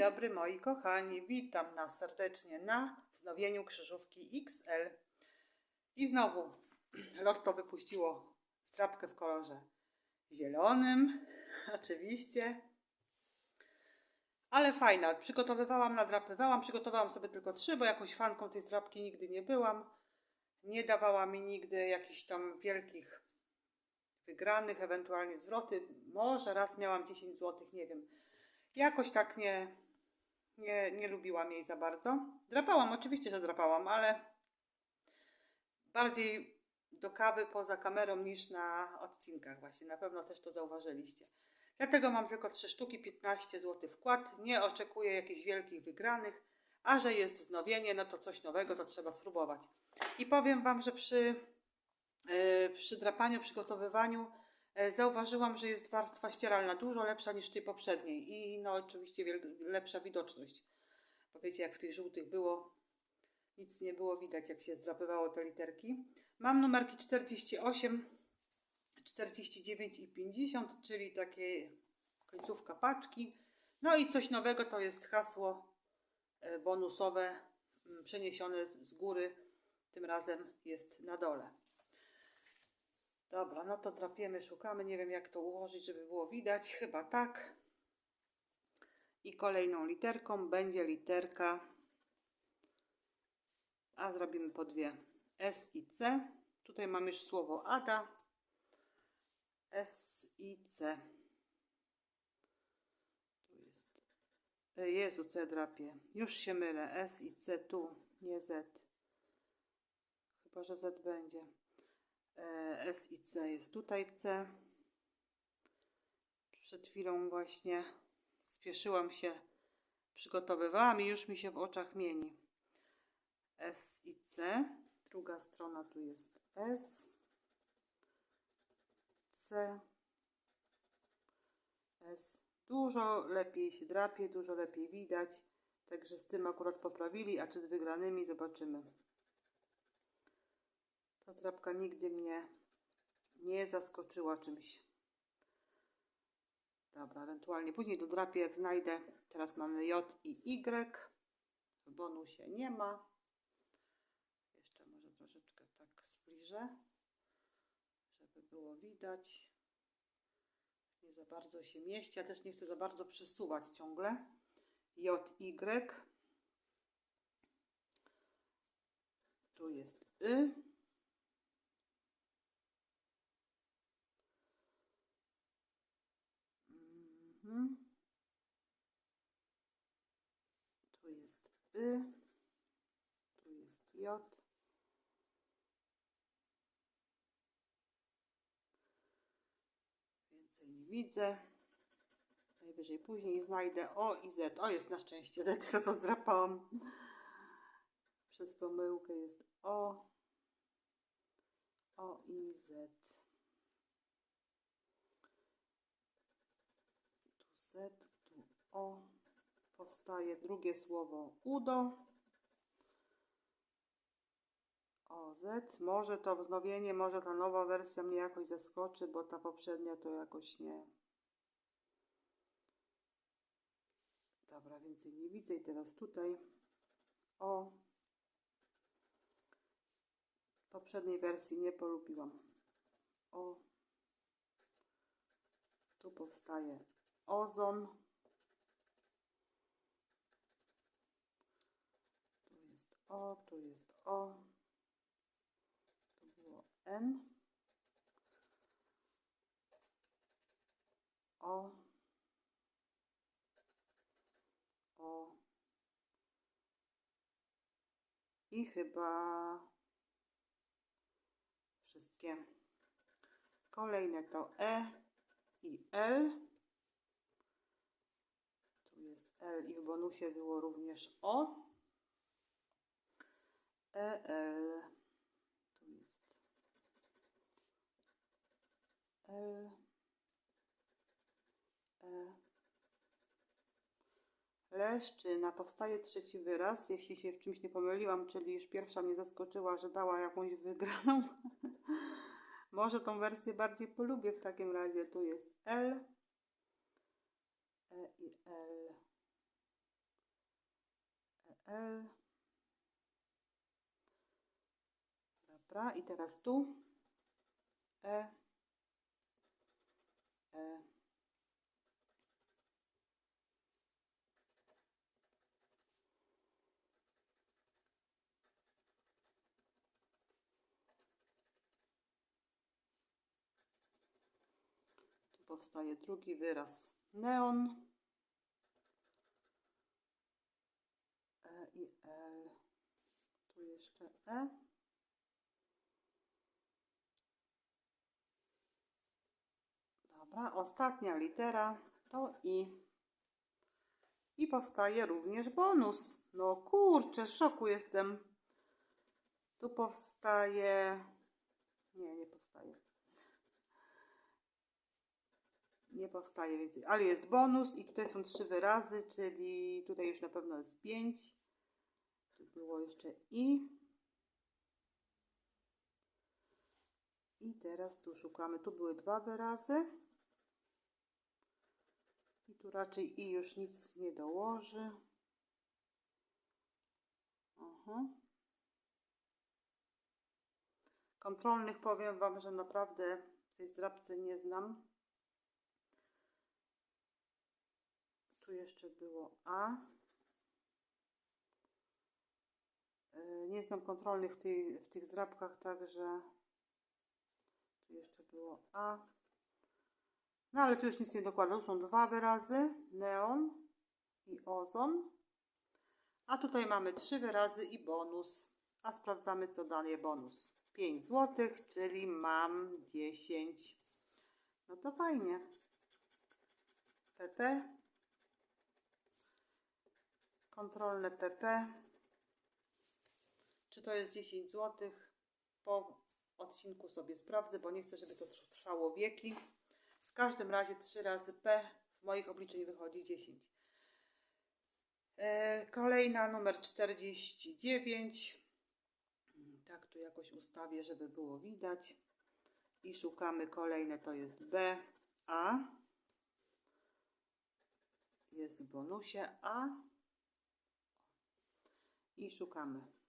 dobry moi kochani, witam nas serdecznie na wznowieniu krzyżówki XL. I znowu Lotto wypuściło strapkę w kolorze zielonym, oczywiście. Ale fajna, przygotowywałam, nadrapywałam, przygotowałam sobie tylko trzy, bo jakąś fanką tej strapki nigdy nie byłam. Nie dawała mi nigdy jakichś tam wielkich wygranych, ewentualnie zwroty. Może raz miałam 10 zł, nie wiem. Jakoś tak nie, nie, nie lubiłam jej za bardzo. Drapałam, oczywiście, że drapałam, ale bardziej do kawy poza kamerą niż na odcinkach właśnie. Na pewno też to zauważyliście. Dlatego mam tylko 3 sztuki, 15 zł wkład. Nie oczekuję jakichś wielkich wygranych, a że jest wznowienie, no to coś nowego, to trzeba spróbować. I powiem Wam, że przy, yy, przy drapaniu, przygotowywaniu zauważyłam, że jest warstwa ścieralna dużo lepsza niż tej poprzedniej i no oczywiście lepsza widoczność. Bo wiecie, jak w tych żółtych było, nic nie było widać, jak się zdrapywało te literki. Mam numerki 48, 49 i 50, czyli takie końcówka paczki. No i coś nowego to jest hasło e, bonusowe przeniesione z góry. Tym razem jest na dole. Dobra, no to drapiemy, szukamy. Nie wiem jak to ułożyć, żeby było widać. Chyba tak. I kolejną literką będzie literka a zrobimy po dwie S i C. Tutaj mam już słowo Ada. S i C. Tu jest. E, Jezu, co ja drapię. Już się mylę. S i C tu, nie Z. Chyba, że Z będzie. E, S i C jest tutaj C. Przed chwilą właśnie spieszyłam się, przygotowywałam i już mi się w oczach mieni. S i C. Druga strona tu jest S, C, S. Dużo lepiej się drapie, dużo lepiej widać. Także z tym akurat poprawili, a czy z wygranymi zobaczymy. Ta drapka nigdy mnie nie zaskoczyła czymś. Dobra, ewentualnie później dodrapię, jak znajdę. Teraz mamy J i Y. W bonusie nie ma. Jeszcze może troszeczkę tak zbliżę, żeby było widać. Nie za bardzo się mieści, ja też nie chcę za bardzo przesuwać ciągle. J, Y. Tu jest Y. Mhm. Tu jest Y. Tu jest J. Więcej nie widzę. Najwyżej później znajdę O i Z. O, jest na szczęście Z, to co zdrapałam. Przez pomyłkę jest O. O i Z. Tu Z, tu O. Powstaje drugie słowo UDO. OZ. Może to wznowienie, może ta nowa wersja mnie jakoś zaskoczy, bo ta poprzednia to jakoś nie. Dobra, więcej nie widzę i teraz tutaj o poprzedniej wersji nie polubiłam. O tu powstaje ozon. Tu jest o, tu jest o. To było N. O. O. I chyba wszystkie. Kolejne to E i L. L i w bonusie było również O. E, L. Tu jest L. E. Leszczyna. Powstaje trzeci wyraz, jeśli się w czymś nie pomyliłam, czyli już pierwsza mnie zaskoczyła, że dała jakąś wygraną. Może tą wersję bardziej polubię w takim razie. Tu jest L. E i L. L. Dobra, i teraz tu. E. E. Tu powstaje drugi wyraz neon. E i L. Tu jeszcze E. Dobra, ostatnia litera to I. I powstaje również bonus. No kurczę, w szoku jestem. Tu powstaje. Nie, nie powstaje. Nie powstaje więcej, ale jest bonus i tutaj są trzy wyrazy, czyli tutaj już na pewno jest pięć. Było jeszcze i. I teraz tu szukamy. Tu były dwa wyrazy. I tu raczej i już nic nie dołoży. Aha. Kontrolnych powiem Wam, że naprawdę tej zdrabcy nie znam. Tu jeszcze było A. Y, Nie znam kontrolnych w, tej, w tych zdrabkach, także tu jeszcze było A. No ale tu już nic nie dokładam. Są dwa wyrazy. Neon i ozon. A tutaj mamy trzy wyrazy i bonus. A sprawdzamy, co daje bonus. 5 zł, czyli mam 10. No to fajnie. PP. Kontrolne PP. Czy to jest 10 zł? Po odcinku sobie sprawdzę, bo nie chcę, żeby to trwało wieki. W każdym razie 3 razy P w moich obliczeń wychodzi 10. E, Kolejna numer 49. Tak tu jakoś ustawię, żeby było widać. I szukamy kolejne, to jest B, A. Jest w bonusie A. I szukamy.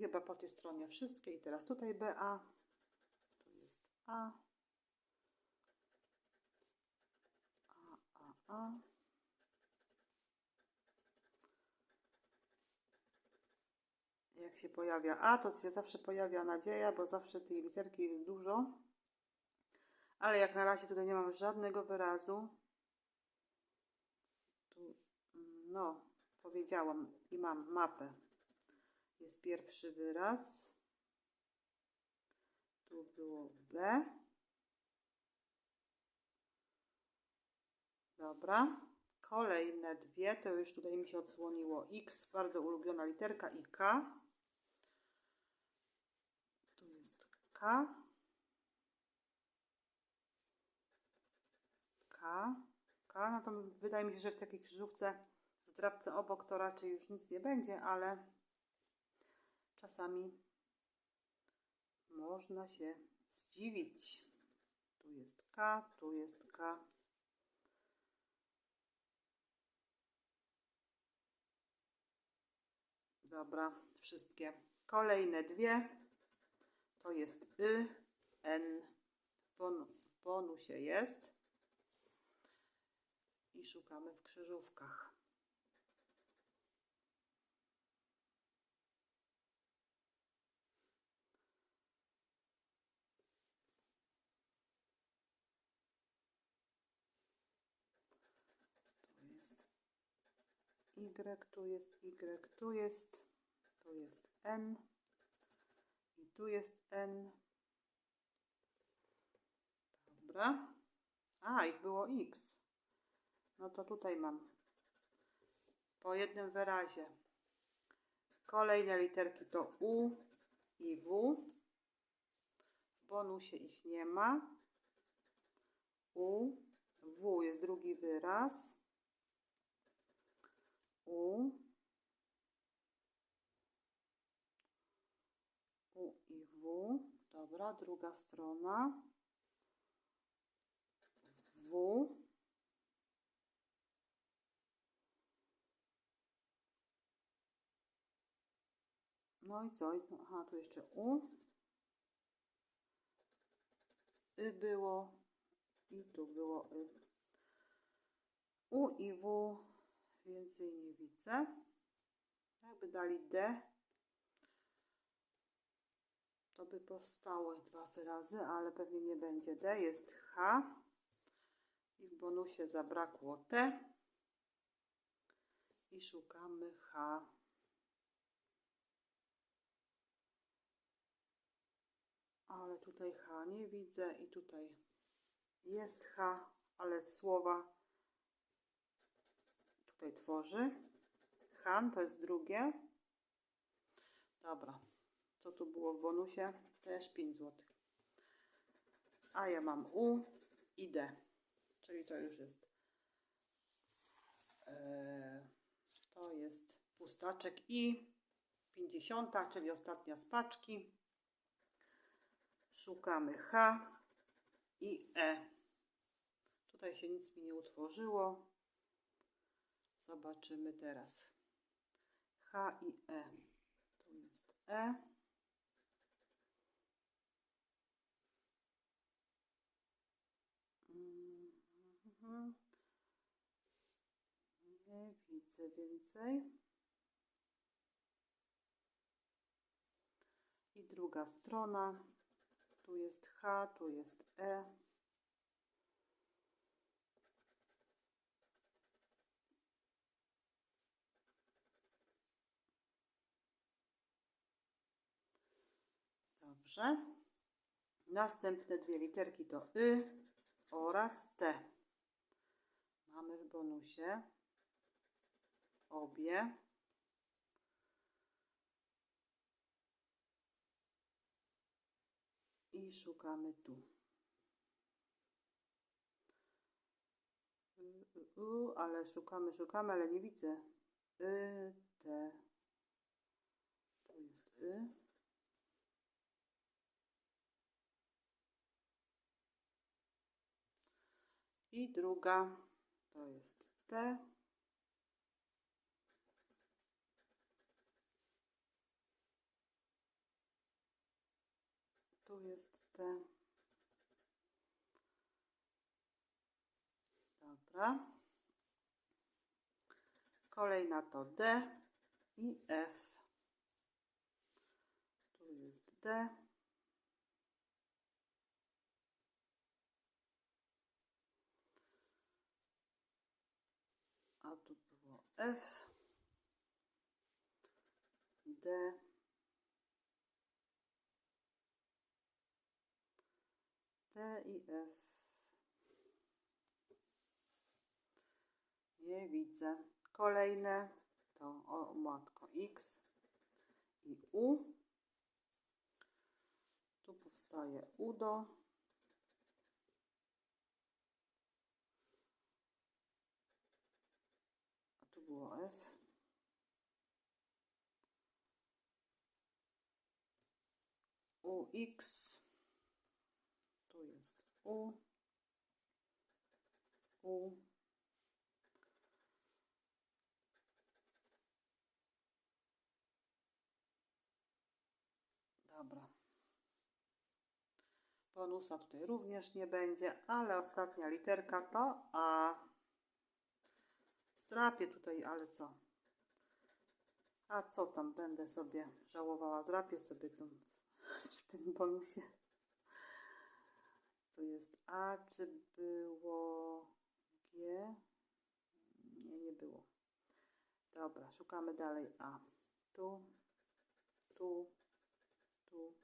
Chyba po tej stronie wszystkie. I teraz tutaj BA. Tu jest A. A, A, A. Jak się pojawia A, to się zawsze pojawia nadzieja, bo zawsze tej literki jest dużo. Ale jak na razie tutaj nie mam żadnego wyrazu. Tu, mm, no, powiedziałam i mam mapę. Jest pierwszy wyraz. Tu było B. Dobra. Kolejne dwie, to już tutaj mi się odsłoniło X, bardzo ulubiona literka i K. Tu jest K. K. K, no to wydaje mi się, że w takiej krzyżówce, w drabce obok to raczej już nic nie będzie, ale czasami można się zdziwić. Tu jest K, tu jest K. Dobra, wszystkie. Kolejne dwie to jest Y, N. W bon- w bonusie jest. I szukamy w krzyżówkach. Y, tu jest Y, tu jest, tu jest N i tu jest N. Dobra. A, ich było X. No to tutaj mam po jednym wyrazie. Kolejne literki to U i W. W bonusie ich nie ma. U, W jest drugi wyraz. U, U i W. Dobra, druga strona. W. No i co? Aha, tu jeszcze U. Y było i tu było Y. U i W więcej nie widzę. Jakby dali D, to by powstały dwa wyrazy, ale pewnie nie będzie D. Jest H i w bonusie zabrakło T i szukamy H. Ale tutaj H nie widzę i tutaj jest H, ale słowa tutaj tworzy. Han to jest drugie. Dobra. Co tu było w bonusie? Też 5 zł. A ja mam U i D. Czyli to już jest. e, to jest pustaczek i 50, czyli ostatnia z paczki. Szukamy H i E. Tutaj się nic mi nie utworzyło. Zobaczymy teraz. H i E. Tu jest E. Mhm. Nie widzę więcej. I druga strona. Tu jest H, tu jest E. Dobrze. Następne dwie literki to Y oraz T. Mamy w bonusie obie. I szukamy tu. Y, y, y, ale szukamy, szukamy, ale nie widzę. Y, T. Tu jest Y. I druga to jest T. Tu jest T. Dobra. Kolejna to D i F. Tu jest D. A tu było F, D, T i F. Nie widzę. Kolejne to o matko X i U. Tu powstaje UDO. Było F. UX. Tu jest U. U. Dobra. Bonusa tutaj również nie będzie, ale ostatnia literka to A. Zdrapię tutaj, ale co? A co tam będę sobie żałowała? Zdrapię sobie w tym bonusie. Tu jest A, czy było G? Nie, nie było. Dobra, szukamy dalej A. Tu, tu, tu.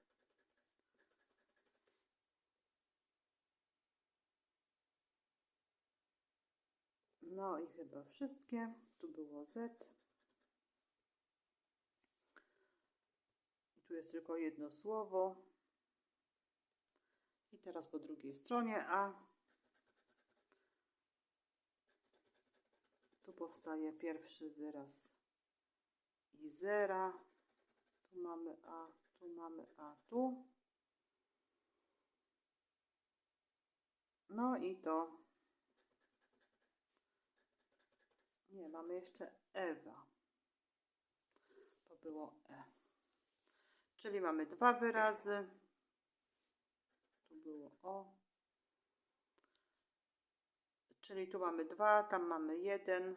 No i chyba wszystkie. Tu było Z. I tu jest tylko jedno słowo. I teraz po drugiej stronie, a tu powstaje pierwszy wyraz i zera. Tu mamy a, tu mamy a, tu. No i to. Nie, mamy jeszcze Ewa. To było E. Czyli mamy dwa wyrazy. Tu było O. Czyli tu mamy dwa, tam mamy jeden.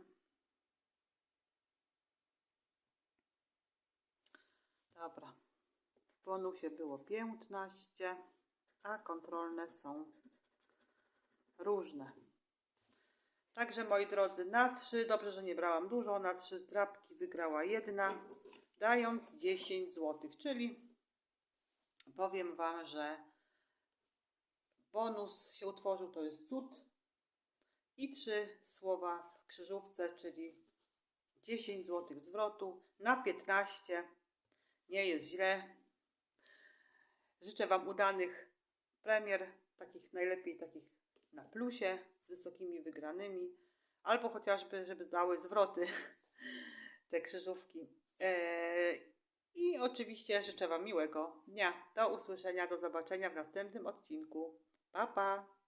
Dobra. W bonusie było 15, a kontrolne są różne. Także moi drodzy, na 3, dobrze, że nie brałam dużo, na 3 zdrabki wygrała jedna, dając 10 zł, czyli powiem Wam, że bonus się utworzył, to jest cud i trzy słowa w krzyżówce, czyli 10 zł zwrotu na 15. Nie jest źle. Życzę Wam udanych premier, takich najlepiej takich na plusie, z wysokimi wygranymi, albo chociażby, żeby dały zwroty te krzyżówki. Eee, I oczywiście życzę Wam miłego dnia. Do usłyszenia, do zobaczenia w następnym odcinku. Pa, pa!